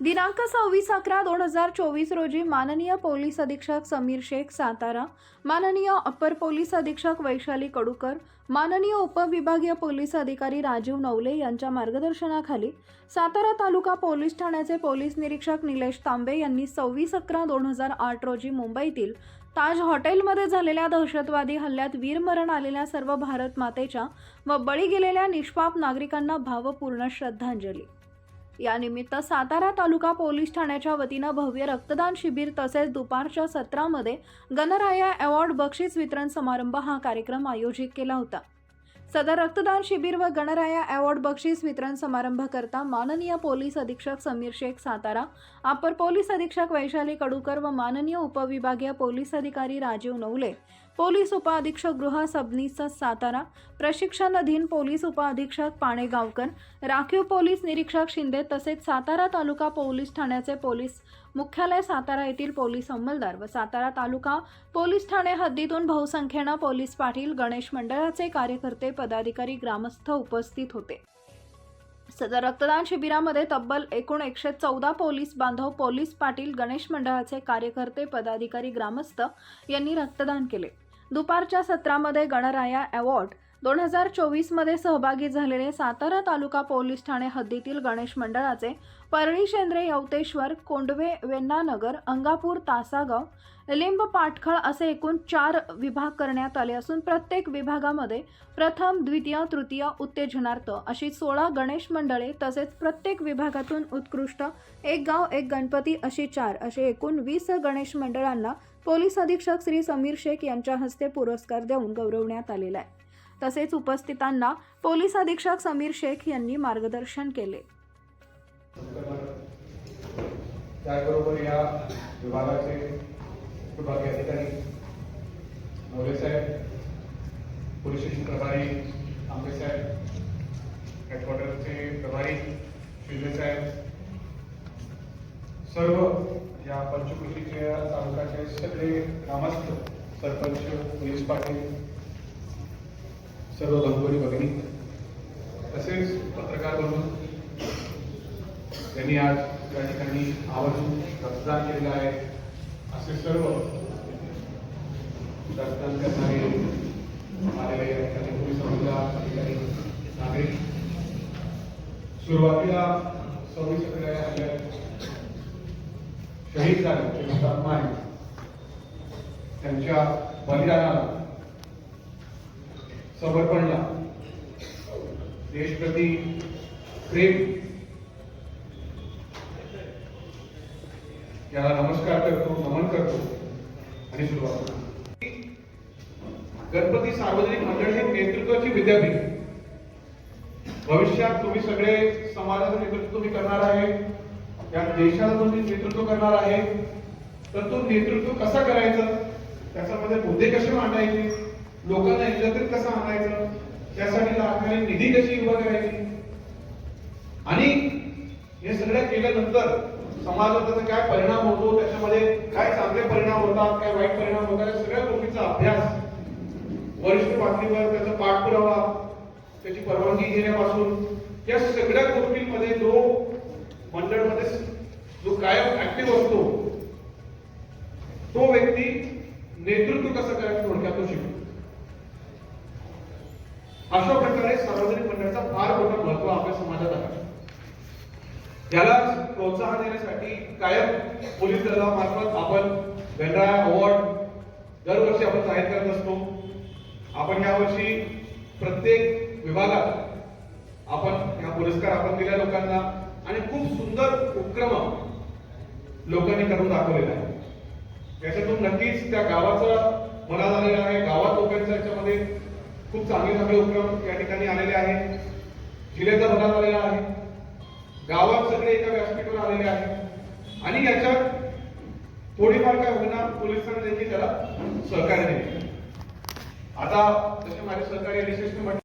दिनांक सव्वीस अकरा दोन हजार चोवीस रोजी माननीय पोलीस अधीक्षक समीर शेख सातारा माननीय अप्पर पोलीस अधीक्षक वैशाली कडूकर माननीय उपविभागीय पोलीस अधिकारी राजीव नवले यांच्या मार्गदर्शनाखाली सातारा तालुका पोलीस ठाण्याचे पोलीस निरीक्षक निलेश तांबे यांनी सव्वीस अकरा दोन हजार आठ रोजी मुंबईतील ताज हॉटेलमध्ये झालेल्या दहशतवादी हल्ल्यात वीरमरण आलेल्या सर्व भारत मातेच्या व बळी गेलेल्या निष्पाप नागरिकांना भावपूर्ण श्रद्धांजली. यानिमित्त सातारा तालुका पोलीस ठाण्याच्या वतीनं भव्य रक्तदान शिबिर तसेच दुपारच्या सत्रामध्ये गणराया अवॉर्ड बक्षीस वितरण समारंभ हा कार्यक्रम आयोजित केला होता. सदर रक्तदान शिबिर व गणराया अवॉर्ड बक्षीस वितरण समारंभ करता माननीय पोलीस अधीक्षक समीर शेख सातारा अपर पोलीस अधीक्षक वैशाली कडूकर व माननीय उपविभागीय पोलीस अधिकारी राजीव नवले पोलीस उपअधीक्षक गृह सबनीस सातारा प्रशिक्षणाधीन पोलीस उपअधीक्षक पाणेगावकर राखीव पोलीस निरीक्षक शिंदे तसेच सातारा तालुका पोलीस ठाण्याचे पोलीस मुख्यालय सातारा येथील पोलीस अंमलदार व सातारा तालुका पोलीस ठाणे हद्दीतून बहुसंख्येनं पोलीस पाटील गणेश मंडळाचे कार्यकर्ते पदाधिकारी ग्रामस्थ उपस्थित होते. सदर रक्तदान शिबिरामध्ये तब्बल एकूण एकशे चौदा पोलीस बांधव पोलीस पाटील गणेश मंडळाचे कार्यकर्ते पदाधिकारी ग्रामस्थ यांनी रक्तदान केले. दुपारच्या सत्रामध्ये गणराया अवॉर्ड. दोन हजार चोवीसमध्ये सहभागी झालेले सातारा तालुका पोलीस ठाणे हद्दीतील गणेश मंडळाचे परळी शेंद्रे यवतेश्वर कोंडवे वेण्णानगर अंगापूर तासागाव लिंब पाटखळ असे एकूण चार विभाग करण्यात आले असून प्रत्येक विभागामध्ये प्रथम द्वितीय तृतीय उत्तेजनार्थ अशी सोळा गणेश मंडळे तसेच प्रत्येक विभागातून उत्कृष्ट एक गाव एक गणपती अशी चार असे एकूण वीस गणेश मंडळांना पोलीस अधीक्षक श्री समीर शेख यांच्या हस्ते पुरस्कार देऊन गौरवण्यात आलेला आहे. तसेच उपस्थितांना पोलीस अधीक्षक समीर शेख यांनी मार्गदर्शन केले. त्याचबरोबर या विभागाचे विभागीय अधिकारी मोरे साहेब पोलीस स्टेशन प्रभारी आंबे साहेब हेडक्वार्टरचे प्रभारी शिंदे साहेब सर्व पंचकृषीच्या तालुक्याचे सगळे ग्रामस्थ, सरपंच, पोलीस पाटील, सर्व बंधुरी भगिनी, तसेच पत्रकार बंधू त्यांनी आज या ठिकाणी रक्तदान केलेलं आहे. सर्व रक्तदान करणारे अधिकारी, नागरिक, सुरुवातीला सव्वीस शहीद झाले जे हुतात्मा आहेत त्यांच्या बलिदानाला समर्पणला देशप्रती प्रेम. याला नमस्कार करतो नमन करतो आणि सुरुवात गणपती सार्वजनिक मंडळ हे नेतृत्वाची विद्यापीठ. भविष्यात तुम्ही सगळे समाजाचं नेतृत्व तुम्ही करणार आहे. या देशाला मी नेतृत्व करणार आहे तर तो नेतृत्व कसा करायचं? त्याच्यामध्ये मुद्दे कसे मांडायचे? लोकांना एकत्रित कसं आणायचं? त्यासाठी लागणारी निधी कशी उभा करायची? आणि हे सगळं केल्यानंतर समाजावर त्याचा काय परिणाम होतो? त्याच्यामध्ये काय चांगले परिणाम होतात काय वाईट परिणाम होतात? या सगळ्या गोष्टीचा अभ्यास वरिष्ठ पातळीवर त्याचा पाठपुरावा त्याची परवानगी घेण्यापासून या सगळ्या गोष्टींमध्ये जो मंडळमध्ये जो कायम ऍक्टिव्ह असतो तो व्यक्ती नेतृत्व कसं करायचं थोडक्यात शिकतो. अशा प्रकारे सार्वजनिक मंडळाचा फार मोठा महत्त्व आपल्या समाजात आहे. याला प्रोत्साहन देण्यासाठी कायम पोलीस दलामार्फत आपण गणराया अवॉर्ड दरवर्षी आपण जाहीर करत असतो. आपण यावर्षी प्रत्येक विभागात आपण ह्या पुरस्कार आपण दिल्या लोकांना. आणि खूप सुंदर उपक्रम लोकांनी करून दाखवलेला आहे. याच्यातून नक्कीच त्या गावाचा मला झालेला आहे. गावात लोकांच्या याच्यामध्ये खूप चांगले चांगले उपक्रम या ठिकाणी आलेले आहेत. जिल्ह्याचा मना झालेला आहे. गावात सगळे एका व्यासपीठावर आलेले आहेत. आणि याच्यात थोडीफार काय होणार पोलिसांनी देखील त्याला सहकार्य दिले. आता जसे माझे सहकारी यशस्वी म्हटले